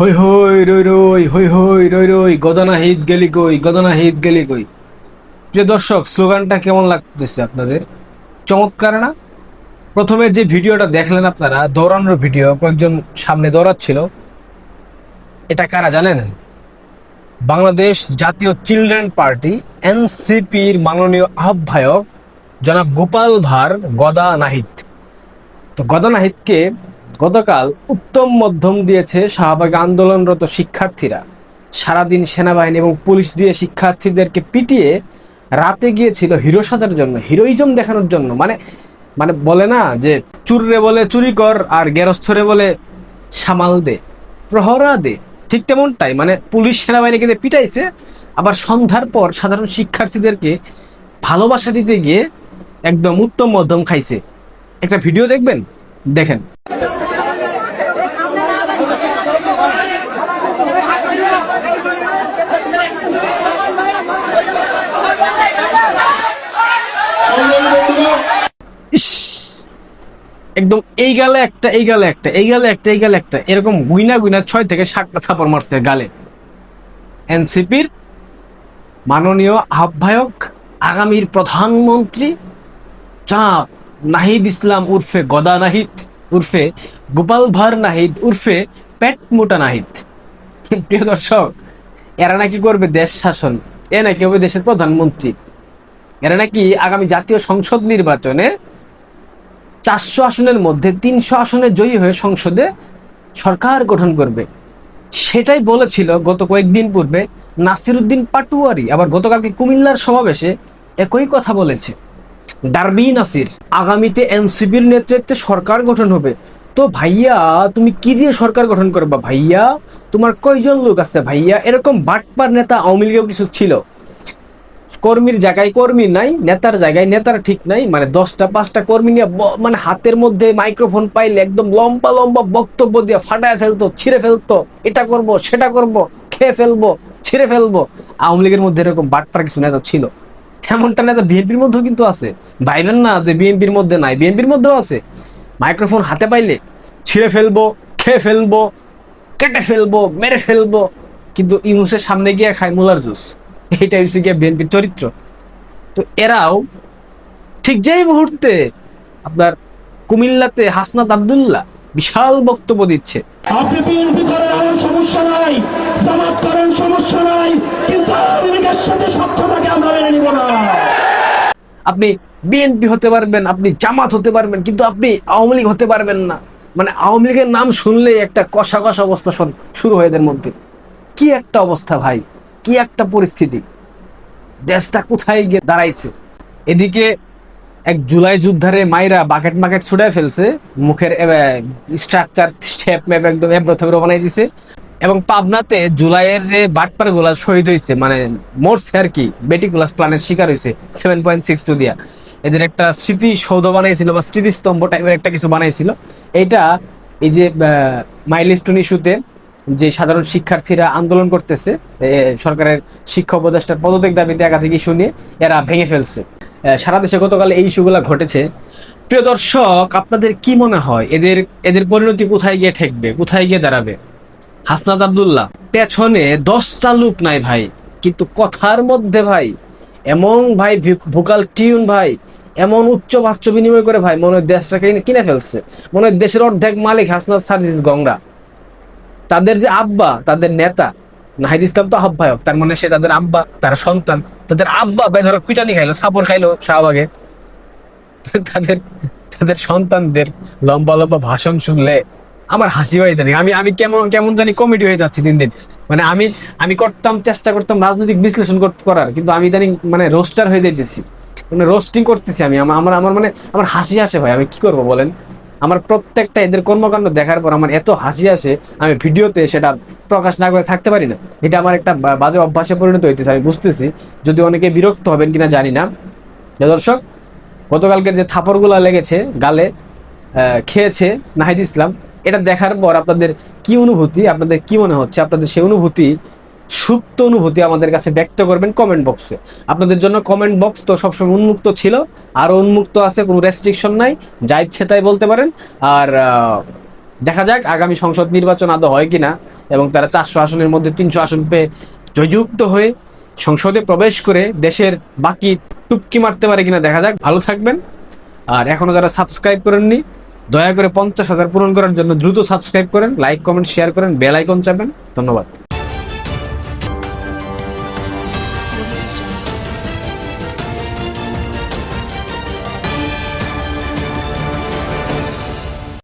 হই হই রই রই, হই হই রই রই, গদনা হিত গেলি কই, গদনা হিত গেলি কই। প্রিয় দর্শক, স্লোগানটা কেমন লাগতেছে আপনাদের? চমৎকার না? প্রথমে যে ভিডিওটা দেখলেন আপনারা, দৌড়ানোর ভিডিও, কয়েকজন সামনে দৌড়াচ্ছিল। এটা কারা জানেন? বাংলাদেশ জাতীয় চিলড্রেন পার্টি, এনসিপির মাননীয় আহ্বায়ক জনাব গোপাল ভার গদা নাহিদ। তো গদা নাহিদকে গতকাল উত্তম মধ্যম দিয়েছে শাহবাগ আন্দোলনরত শিক্ষার্থীরা। সারাদিন সেনাবাহিনী এবং পুলিশ দিয়ে শিক্ষার্থীদেরকে পিটিয়ে রাতে গিয়েছিল হিরো সাজার জন্য, হিরোইজম দেখানোর জন্য। মানে মানে বলে না যে চুররে বলে চুরি কর আর গেরস্থরে বলে সামাল দে, প্রহরা দে। ঠিক তেমনটাই মানে পুলিশ সেনাবাহিনীকে পিটাইছে, আবার সন্ধ্যার পর সাধারণ শিক্ষার্থীদেরকে ভালোবাসা দিতে গিয়ে একদম উত্তম মধ্যম খাইছে। একটা ভিডিও দেখবেন? দেখেন। একদম এই গালে একটা, এই গালে একটা, এই গালে একটা, এই গালে একটা, এরকম গুইনা গুইনা ছয় থেকে সাতটা থাপড় মারছে গালে। এনসিপির মাননীয় আহ্বায়ক, আগামীর প্রধানমন্ত্রী, জনাব নাহিদ ইসলাম উর্ফে গদা নাহিদ, উর্ফে গোপাল ভার নাহিদ, উর্ফে পেট মোটা নাহিদ। প্রিয় দর্শক, এরা নাকি করবে দেশ শাসন, এ নাকি হবে দেশের প্রধানমন্ত্রী। এরা নাকি আগামী জাতীয় সংসদ নির্বাচনে চারশো আসনের মধ্যে তিনশো আসনে জয়ী হয়ে সংসদে সরকার গঠন করবে। সেটাই বলেছিল গত কয়েকদিন পূর্বে নাসিরুদ্দিন পাটুয়ারি। আবার গতকালকে কুমিল্লার সমাবেশে একই কথা বলেছে। ডারবি নাসির, আগামীতে এনসিপির নেতৃত্বে সরকার গঠন হবে। তো ভাইয়া, তুমি কি দিয়ে সরকার গঠন করবা ভাইয়া? তোমার কয়জন লোক আছে ভাইয়া? এরকম বাটপার নেতা আওয়ামী লীগেও কিছু ছিল? কর্মীর জায়গায় কর্মী নাই, নেতার জায়গায় নেতার ঠিক নাই মানে দশটা, পাঁচটা কর্মী নিয়ে মানে হাতের মধ্যে মাইক্রোফোন পাইলে একদম লম্বা লম্বা বক্তব্য দিয়ে ফাটায় ফেলতো, ছিঁড়ে ফেলতো, এটা করব, সেটা করব, খেয়ে ফেলব, ছিঁড়ে ফেলব। আওয়ামী লীগের মধ্যে এরকম বাটপার কিছু নেতা ছিল। এমনটা নেতা বিএনপির মধ্যেও কিন্তু আছে। ভাইবেন না যে বিএনপির মধ্যে নাই, বিএনপির মধ্যেও আছে। মাইক্রোফোন হাতে পাইলে ছিঁড়ে ফেলব, খেয়ে ফেলব, কেটে ফেলব, মেরে ফেলব, কিন্তু ইউনুসের সামনে গিয়ে খায় মুলার জুস। এইটা হচ্ছে গিয়ে বিএনপির চরিত্র। তো এরাও ঠিক যেই মুহূর্তে আপনার কুমিল্লাতে হাসনাত আবদুল্লাহ বিশাল বক্তব্য দিচ্ছে। আপনি বিএনপি করেন আমার সমস্যা নাই জামাত করেন সমস্যা নাই কিন্তু আওয়ামী লীগের সাথে স্বচ্ছতাকে আমরা মেনে নিব না। আপনি বিএনপি হতে পারবেন আপনি জামাত হতে পারবেন কিন্তু আপনি আওয়ামী লীগ হতে পারবেন না। মানে আওয়ামী লীগের নাম শুনলেই একটা কষা কষা অবস্থা শুরু হয় এদের মধ্যে। কি একটা অবস্থা ভাই। কি একটা পরিস্থিতি? দেশটা কোথায় গিয়ে দাঁড়াইছে? এদিকে এক জুলাই যুদ্ধারে মাইরা বাকেট মাকেট ছুড়ে ফেলছে, মুখের স্ট্রাকচার শেপ ম্যাপ একদম বানাই দিছে। এবং পাবনাতে জুলাইয়ের যে বাটপারগুলা শহীদ হয়েছে মানে মরছে আর কি বেটিকুলাস প্ল্যানের শিকার হয়েছে সেভেন পয়েন্ট সিক্স টু দিয়া এদের একটা স্মৃতি সৌধ বানাইছিল বা স্মৃতিস্তম্ভ টাইপের একটা কিছু বানাইছিল। এটা এই যে মাইলস্টোন ইস্যুতে যে সাধারণ শিক্ষার্থীরা আন্দোলন করতেছে সরকারের শিক্ষা উপদেষ্টার পদত্যাগ দাবিতে একাধিক ইস্যু নিয়ে এরা ভেঙে ফেলছে। সারা দেশে গতকাল এই ইস্যুগুলো ঘটেছে। প্রিয় দর্শক, আপনাদের কি মনে হয়? এদের এদের পরিণতি কোথায় গিয়ে ঠেকবে? কোথায় গিয়ে দাঁড়াবে? হাসনাত আবদুল্লাহ, পেছনে দশটা লোক নাই ভাই, কিন্তু কথার মধ্যে ভাই, এমন ভাই ভোকাল টিউন ভাই, এমন উচ্চ বাচ্চ বিনিময় করে ভাই মনে হয় দেশটাকে কিনে ফেলছে। মনে হয় দেশের অর্ধেক মালিক হাসনাত সার্জিস গংরা। তাদের যে আব্বা, তাদের নেতা, নাহিদ ইসলাম তো আহ্বায়ক, তার মানে সে তাদের আব্বা, তার সন্তান, তাদের আব্বা বেধরক পিটানি খাইলো, থাপড় খাইলো শাহবাগে। তাদের তাদের সন্তানদের লম্বা লম্বা ভাষণ শুনলে আমার হাসি হয়ে জানি আমি আমি কেমন কেমন জানি কমেডি হয়ে যাচ্ছি দিন দিন। মানে আমি আমি করতাম, চেষ্টা করতাম রাজনৈতিক বিশ্লেষণ কর- করার, কিন্তু আমি জানি মানে রোস্টার হয়ে যাইতেছি। মানে রোস্টিং করতেছি আমি। আমার আমার মানে আমার হাসি আসে ভাই, আমি কি করব বলেন? আমার প্রত্যেকটা এদের কর্মকাণ্ড দেখার পর আমার এত হাসি আসে, আমি ভিডিওতে সেটা প্রকাশ না করে থাকতে পারি না। এটা আমার একটা বাজে অভ্যাসে পরিণত হইতেছে, আমি বুঝতেছি। যদি অনেকে বিরক্ত হবেন কিনা জানি না। দর্শক, গতকালকের যে থাপড়গুলা লেগেছে, গালে খেয়েছে নাহিদ ইসলাম, এটা দেখার পর আপনাদের কি অনুভূতি, আপনাদের কি মনে হচ্ছে? আপনাদের সেই অনুভূতি সুপ্ত অনুভূতি আমাদের কাছে ব্যক্ত করবেন কমেন্ট বক্সে আপনাদের জন্য কমেন্ট বক্স তো সবসময় উন্মুক্ত ছিল আরও উন্মুক্ত আছে, কোনো রেস্ট্রিকশন নাই, যা ইচ্ছে তাই বলতে পারেন। আর দেখা যাক আগামী সংসদ নির্বাচন আদৌ হয় কিনা, এবং তারা চারশো আসনের মধ্যে তিনশো আসন পেয়ে জয়যুক্ত হয়ে সংসদে প্রবেশ করে দেশের বাকি টুপকি মারতে পারে কিনা দেখা যাক, ভালো থাকবেন। আর এখনও যারা সাবস্ক্রাইব করেননি, দয়া করে পঞ্চাশ হাজার পূরণ করার জন্য দ্রুত সাবস্ক্রাইব করেন লাইক কমেন্ট শেয়ার করেন বেল আইকন চাপেন। ধন্যবাদ।